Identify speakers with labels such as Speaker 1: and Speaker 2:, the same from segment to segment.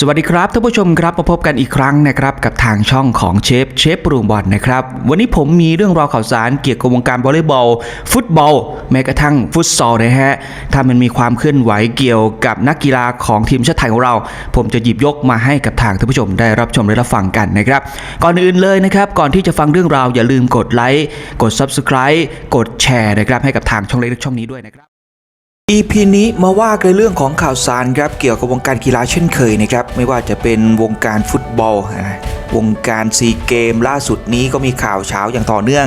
Speaker 1: สวัสดีครับท่านผู้ชมครับมาพบกันอีกครั้งนะครับกับทางช่องของเชฟเชฟปรุงบอลนะครับวันนี้ผมมีเรื่องราวข่าวสารเกี่ยวกับวงการวอลเลย์บอล ฟุตบอล แม้กระทั่งฟุตซอลนะฮะถ้ามันมีความเคลื่อนไหวเกี่ยวกับนักกีฬาของทีมชาติไทยของเรา ผมจะหยิบยกมาให้กับทางท่านผู้ชมได้รับชมและรับฟังกันนะครับก่อนอื่นเลยนะครับก่อนที่จะฟังเรื่องราวอย่าลืมกดไลค์กด Subscribe กดแชร์นะครับให้กับทางช่องเล็กช่องนี้ด้วยนะครับ EP นี้มาว่ากันเรื่องของข่าวสารครับเกี่ยวกับวงการกีฬาเช่นเคยนะครับไม่ว่าจะเป็นวงการฟุตบอล วงการซีเกมล่าสุดนี้ก็มีข่าวเช้าอย่างต่อเนื่อง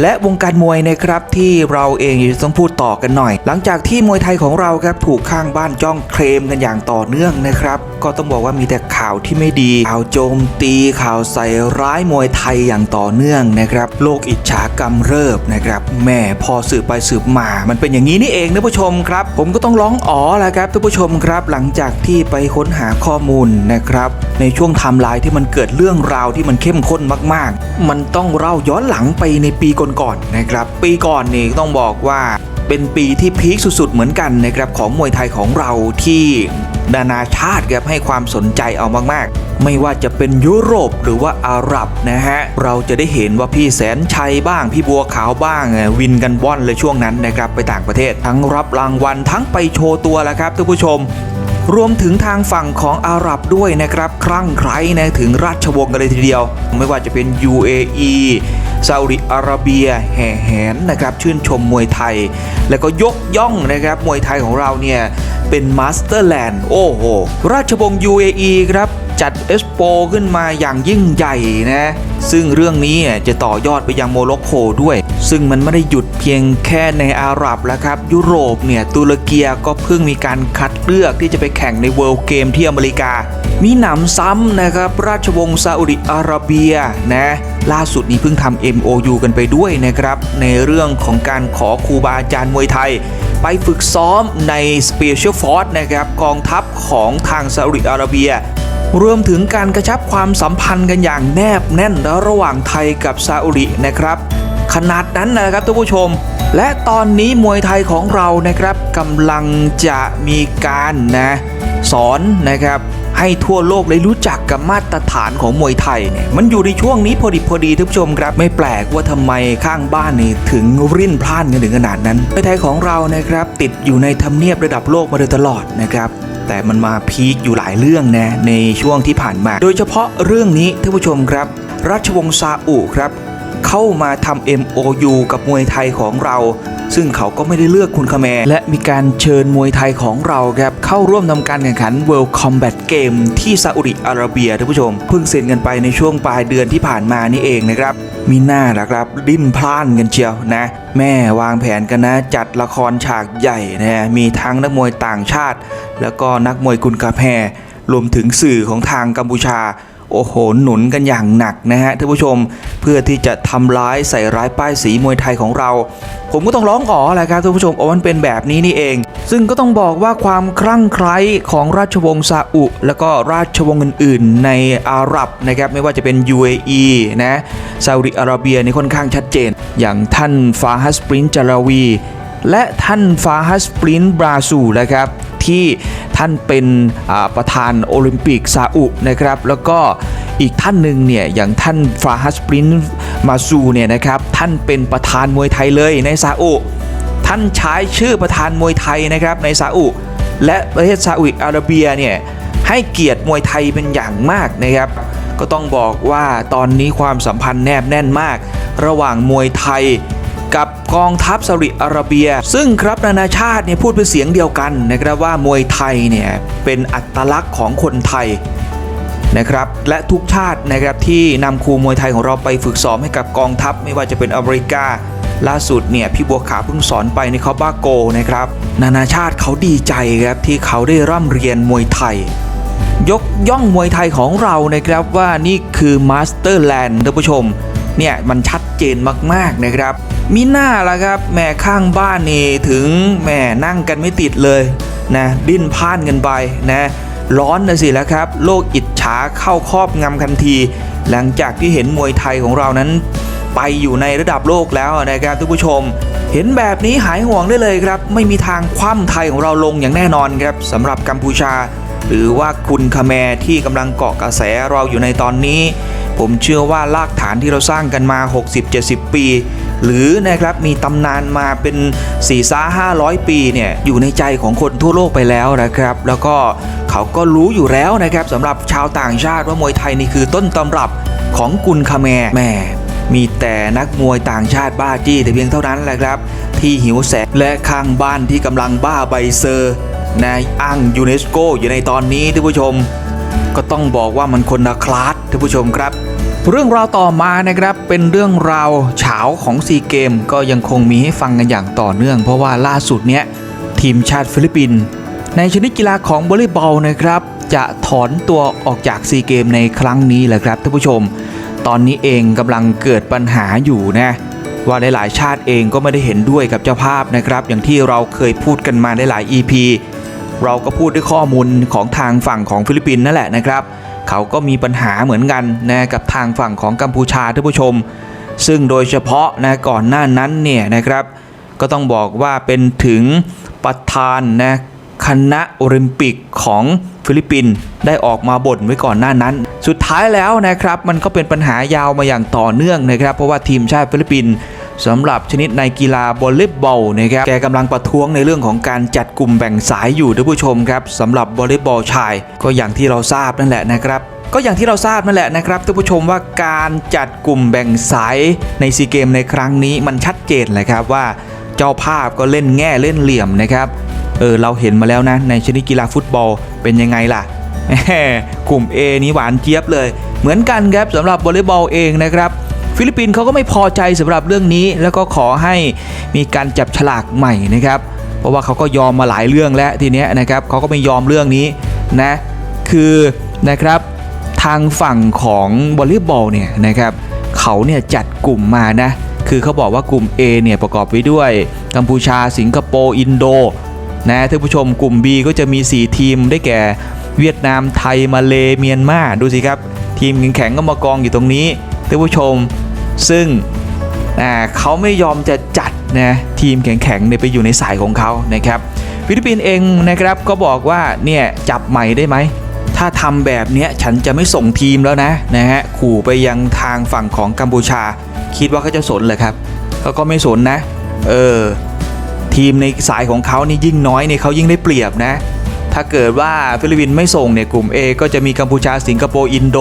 Speaker 1: และวงการมวยนะครับที่เราเองจะต้องพูดต่อกันหน่อย หลังจากที่มวยไทยของเราครับถูกข้างบ้านจ้องเคลมกันอย่างต่อเนื่องนะครับ ก็ต้องบอกว่ามีแต่ข่าวที่ไม่ดี ข่าวโจมตีข่าวใส่ร้ายมวยไทยอย่างต่อเนื่องนะครับ โลกอิจฉากำเริบนะครับแม่พอสืบไปสืบมา มันเป็นอย่างนี้นี่เองนะผู้ชมครับ ผมก็ต้องร้องอ๋อแหละครับท่านผู้ชมครับ หลังจากที่ไปค้นหาข้อมูลนะครับ ในช่วงไทม์ไลน์ที่มันเกิดเรื่องราวที่มันเข้มข้นมาก ๆ มันต้องเล่าย้อนหลังไปในปีก่อนๆนะครับ ปีก่อนนี่ต้องบอกว่า เป็นปีที่พีคสุดๆเหมือนกันนะครับของมวยไทยของเราที่นานาชาติครับให้ความสนใจเอามากๆ ไม่ว่าจะเป็นยุโรปหรือว่าอาหรับนะฮะ เราจะได้เห็นว่าพี่แสนชัยบ้าง พี่บัวขาวบ้าง วินกันว่อนเลยช่วงนั้นนะครับไปต่างประเทศ ทั้งรับรางวัลทั้งไปโชว์ตัวแล้วครับท่านผู้ชม รวมถึงทางฝั่งของอาหรับด้วยนะครับ ครั่งไคล้นะถึงราชวงศ์กันเลยทีเดียว ไม่ว่าจะเป็น UAE ซาอุดิอาระเบียแห่แหนนะครับชื่นชมมวยไทย แล้วก็ยกย่องนะครับมวยไทยของเราเนี่ยเป็นมาสเตอร์แลนด์โอ้โหราชวงศ์ UAE ครับ จัดเอสโปขึ้นมาอย่างยิ่งใหญ่นะ ซึ่งเรื่องนี้จะต่อยอดไปยังโมร็อกโกด้วย ซึ่งมันไม่ได้หยุดเพียงแค่ในอาหรับแล้วครับ ยุโรปเนี่ยตุรกีก็เพิ่งมีการคัดเลือกที่จะไปแข่งในเวิลด์เกมที่อเมริกา มีหนำซ้ำนะครับ ราชวงศ์ซาอุดิอาระเบียนะล่าสุดนี้เพิ่งทำ MOU กันไปด้วยนะครับ ในเรื่องของการขอครูบาอาจารย์มวยไทย ไปฝึกซ้อมใน Special Force นะครับกองทัพของทางซาอุดิอาระเบีย รวมถึงการกระชับความสัมพันธ์กันอย่างแนบแน่นระหว่างไทยกับซาอุดินะครับ ขนาดนั้นนะครับท่านผู้ชม และตอนนี้มวยไทยของเรานะครับกำลังจะมีการนะสอนนะครับให้ทั่วโลกได้รู้จักกับมาตรฐานของมวยไทยเนี่ยมันอยู่ในช่วงนี้พอดีพอดีท่านผู้ชมครับไม่แปลกว่าทำไมข้างบ้านนี่ถึงริ้นพล่านกันถึงขนาดนั้นมวยไทยของเรานะครับติดอยู่ในทำเนียบระดับโลกมาโดยตลอดนะครับ แต่มันมาพีคอยู่หลายเรื่องนะในช่วงที่ผ่านมา โดยเฉพาะเรื่องนี้ท่านผู้ชมครับ ราชวงศ์ซาอุครับ เข้ามาทำ MOU กับมวยไทยของเรา ซึ่งเขาก็ไม่ได้เลือกคุณคแมและมีการเชิญมวยไทยของเราครับเข้าร่วมทำการแข่งขัน World Combat Game ที่ซาอุดิอาระเบียท่านผู้ชมเพิ่งเซ็นกันไปในช่วงปลายเดือนที่ผ่านมานี่เองนะครับมีหน้าละครับดิ้นพล่านกันเชียวนะ แม่วางแผนกันนะ จัดละครฉากใหญ่นะมีทั้งนักมวยต่างชาติ แล้วก็นักมวยกุนกาแพรรวมถึงสื่อของทางกัมพูชา โอ้โห หนุนกันอย่างหนักนะฮะท่านผู้ชมเพื่อที่จะทำร้ายใส่ร้ายป้ายสีมวยไทยของเรา ผมก็ต้องร้องอ๋อแหละครับท่านผู้ชมอ๋อมันเป็นแบบนี้นี่เอง ซึ่งก็ต้องบอกว่าความคลั่งไคล้ของราชวงศ์ซาอุ แล้วก็ราชวงศ์อื่น ๆ ในอาหรับนะครับไม่ว่าจะเป็น UAE นะซาอุดิอาระเบียนี่ค่อนข้างชัดเจน อย่างท่านฟาฮัสปรินจาราวี และท่านฟาฮัสปรินบราซูนะครับที่ท่านเป็นประธานโอลิมปิกซาอุนะครับ แล้วก็อีกท่านหนึ่งเนี่ยอย่างท่านฟาฮัสปรินมาซูเนี่ยนะครับท่านเป็นประธานมวยไทยเลยในซาอุท่านใช้ชื่อประธานมวยไทยนะครับในซาอุและประเทศซาอุอาระเบียเนี่ยให้เกียรติมวยไทยเป็นอย่างมากนะครับ ก็ต้องบอกว่าตอนนี้ความสัมพันธ์แนบแน่นมาก ระหว่างมวยไทย กองทัพซาอุดิอาระเบีย ซึ่งครับนานาชาติเนี่ยพูดเป็นเสียงเดียวกันนะครับว่ามวยไทยเนี่ยเป็นอัตลักษณ์ของคนไทยนะครับและทุกชาตินะครับที่นำครูมวยไทยของเราไปฝึกซ้อมให้กับกองทัพ ไม่ว่าจะเป็นอเมริกา ล่าสุดเนี่ยพี่บัวขาวเพิ่งสอนไปในคาบ้าโกนะครับนานาชาติเขาดีใจครับที่เขาได้ร่ำเรียนมวยไทย ยกย่องมวยไทยของเรานะครับว่านี่คือมาสเตอร์แลนด์ท่านผู้ชม เนี่ยมันชัดเจนมากๆนะครับ มีหน้าละครับแหม่ข้างบ้านนี่ถึงแหม่นั่งกันไม่ติดเลยนะดิ้นพ่านกันไปนะร้อนนะสิแล้วครับ โลกอิจฉาเข้าครอบงำทันที หลังจากที่เห็นมวยไทยของเรานั้น ไปอยู่ในระดับโลกแล้วนะครับทุกผู้ชม เห็นแบบนี้หายห่วงได้เลยครับ ไม่มีทางคว่ำไทยของเราลงอย่างแน่นอนครับสำหรับกัมพูชา หรือว่าคุณคาแมที่กำลังเกาะกระแสเราอยู่ในตอนนี้ ผมเชื่อว่ารากฐานที่เราสร้างกันมา 60-70 ปี หรือนะครับมีตำนานมาเป็น4ซ่า500 ปีเนี่ยอยู่ในใจของคนทั่วโลกไปแล้วนะครับ แล้วก็เขาก็รู้อยู่แล้วนะครับสำหรับชาวต่างชาติว่ามวยไทยนี่คือต้นตำรับของกุนคาแมแม่มีแต่นักมวยต่างชาติบ้าจี้แต่เพียงเท่านั้นแหละครับ ที่หิวแสงและข้างบ้านที่กำลังบ้าใบเซอร์ ในอ้างยูเนสโกอยู่ในตอนนี้ท่านผู้ชม ก็ต้องบอกว่ามันคนละคลาสท่านผู้ชมครับ เรื่องราวต่อมานะครับเป็นเรื่องราวเฉาของซีเกมก็ยังคงมีให้ฟังกันอย่างต่อเนื่อง เพราะว่าล่าสุดเนี้ยทีมชาติฟิลิปปินส์ในชนิดกีฬาของวอลเลย์บอลนะครับ จะถอนตัวออกจากซีเกมในครั้งนี้แหละครับท่านผู้ชม ตอนนี้เองกำลังเกิดปัญหาอยู่นะว่าหลายๆชาติเองก็ไม่ได้เห็นด้วยกับเจ้าภาพนะครับ อย่างที่เราเคยพูดกันมาได้หลาย EP เราก็พูดด้วยข้อมูลของทางฝั่งของฟิลิปปินส์นั่นแหละนะครับเขาก็มีปัญหาเหมือนกันนะกับทางฝั่งของกัมพูชาท่านผู้ชม ซึ่งโดยเฉพาะนะก่อนหน้านั้นเนี่ยนะครับก็ต้องบอกว่าเป็นถึงประธานนะคณะโอลิมปิกของฟิลิปปินส์ได้ออกมาบ่นไว้ก่อนหน้านั้น สุดท้ายแล้วนะครับมันก็เป็นปัญหายาวมาอย่างต่อเนื่องนะครับ เพราะว่าทีมชาติฟิลิปปินส์ สำหรับชนิดในกีฬาวอลเลย์บอลนะครับแกกำลังประท้วงในเรื่องของการจัดกลุ่มแบ่งสายอยู่ท่านผู้ชมครับสำหรับวอลเลย์บอลชาย ก็อย่างที่เราทราบนั่นแหละนะครับก็อย่างที่เราทราบนั่นแหละนะครับท่านผู้ชมว่าการจัดกลุ่มแบ่งสายในซีเกมในครั้งนี้มันชัดเจนเลยครับว่าเจ้าภาพก็เล่นแง่เล่นเหลี่ยมนะครับเออเราเห็นมาแล้วนะในชนิดกีฬาฟุตบอลเป็นยังไงล่ะกลุ่ม A นี้หวานเจี๊ยบเลย เหมือนกันครับสำหรับวอลเลย์บอลเองนะครับ ฟิลิปปินส์เขาก็ไม่พอใจสำหรับเรื่องนี้ แล้วก็ขอให้มีการจับฉลากใหม่นะครับ เพราะว่าเขาก็ยอมมาหลายเรื่องแล้วทีเนี้ยนะครับเขาก็ไม่ยอมเรื่องนี้นะคือนะครับทางฝั่งของวอลเลย์บอลเนี่ยนะครับเขาเนี่ยจัดกลุ่มมานะคือเขาบอกว่ากลุ่ม A เนี่ยประกอบไปด้วยกัมพูชาสิงคโปร์อินโดนะท่านผู้ชมกลุ่ม B ก็จะมี 4 ทีมได้แก่เวียดนามไทยมาเลเมียนมาดูสิครับ ทีมแข็งๆก็มากองอยู่ตรงนี้ท่านผู้ชม ซึ่งเขาไม่ยอมจะจัดนะทีมแข็งๆเนี่ยไปอยู่ในสายของเขานะครับฟิลิปปินส์เองนะครับก็บอกว่าเนี่ยจับใหม่ได้ไหมถ้าทำแบบนี้ฉันจะไม่ส่งทีมแล้วนะนะฮะขู่ไปยังทางฝั่งของกัมพูชา คิดว่าเขาจะสนเหรอครับเขาก็ไม่สนนะเออทีมในสายของเขานี่ยิ่งน้อยเนี่ยเขายิ่งได้เปรียบนะถ้าเกิดว่าฟิลิปปินส์ไม่ส่งเนี่ยกลุ่ม A ก็จะมีกัมพูชาสิงคโปร์อินโด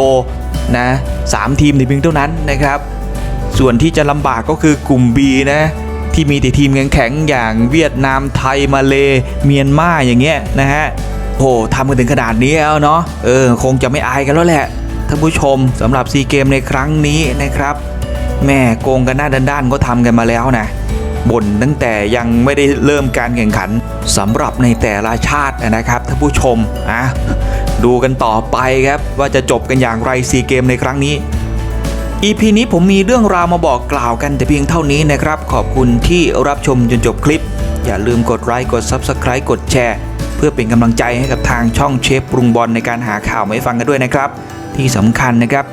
Speaker 1: นะสามทีมในเพียงเท่านั้นนะครับ ส่วนที่จะลำบากก็คือกลุ่ม B นะที่มีแต่ทีมแข็งๆอย่างเวียดนามไทยมาเลเมียนมาอย่างเงี้ยนะฮะโหทำกันถึงขนาดนี้แล้วเนาะเออคงจะไม่อายกันแล้วแหละท่านผู้ชมสำหรับซีเกมในครั้งนี้นะครับแม่โกงกันหน้าด้านๆก็ทำกันมาแล้วนะบ่นตั้งแต่ยังไม่ได้เริ่มการแข่งขันสำหรับในแต่ละชาตินะครับท่านผู้ชมอะดูกันต่อไปครับว่าจะจบกันอย่างไรซีเกมในครั้งนี้ EP นี้ผมมีเรื่องราวมาบอกกล่าวกันแต่เพียงเท่านี้นะครับ ขอบคุณที่รับชมจนจบคลิป อย่าลืมกดไลค์กด Subscribe กดแชร์ เพื่อเป็นกำลังใจให้กับทางช่องเชฟปรุงบอลในการหาข่าวมาให้ฟังกันด้วยนะครับ ที่สำคัญนะครับ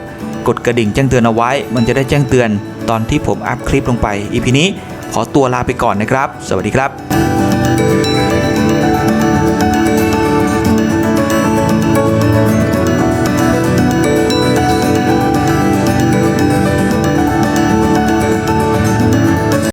Speaker 1: กดกระดิ่งแจ้งเตือนเอาไว้ มันจะได้แจ้งเตือน ตอนที่ผมอัพคลิปลงไป EP นี้ขอตัวลาไปก่อนนะครับ สวัสดีครับ